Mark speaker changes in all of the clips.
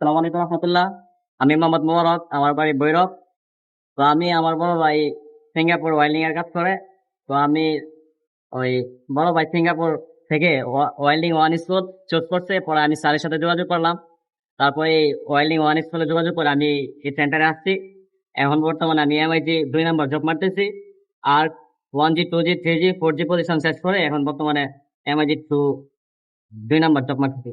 Speaker 1: আলাইকুম রহমতুল্লাহ। আমি মোহাম্মদ মোবারক, আমার বাড়ি ভৈরব। তো আমি আমার বড় ভাই সিঙ্গাপুর ওয়েল্ডিং এর কাজ করে। তো আমি ওই বড় ভাই সিঙ্গাপুর থেকে ওয়েল্ডিং ওয়ান স্কুল চুজ করছে। পরে আমি স্যারের সাথে যোগাযোগ করলাম। তারপরে ওয়েল্ডিং ওয়ান স্কুলে যোগাযোগ করে আমি এই সেন্টারে আসছি। এখন বর্তমানে আমি এমআইটি দুই নম্বর জব মারতেছি। আর one G, two G, three G, four G position শেষ করে এখন বর্তমানে এমআইটি টু দুই নম্বর জব মারতেছি।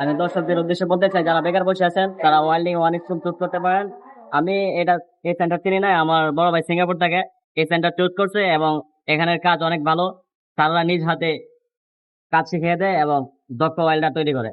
Speaker 1: আমি দর্শকদের উদ্দেশ্যে বলতে চাই, যারা বেকার বসে আছেন, তারা ওয়েল্ডিং ওয়ান স্কুল চুজ করতে পারেন। আমি এটা এই সেন্টার চিনি নাই আমার বড় ভাই সিঙ্গাপুর থেকে এই সেন্টার চুজ করছে এবং এখানের কাজ অনেক ভালো। তারা নিজ হাতে কাজ শিখিয়ে দেয় এবং দক্ষ ওয়েল্ডার তৈরি করে।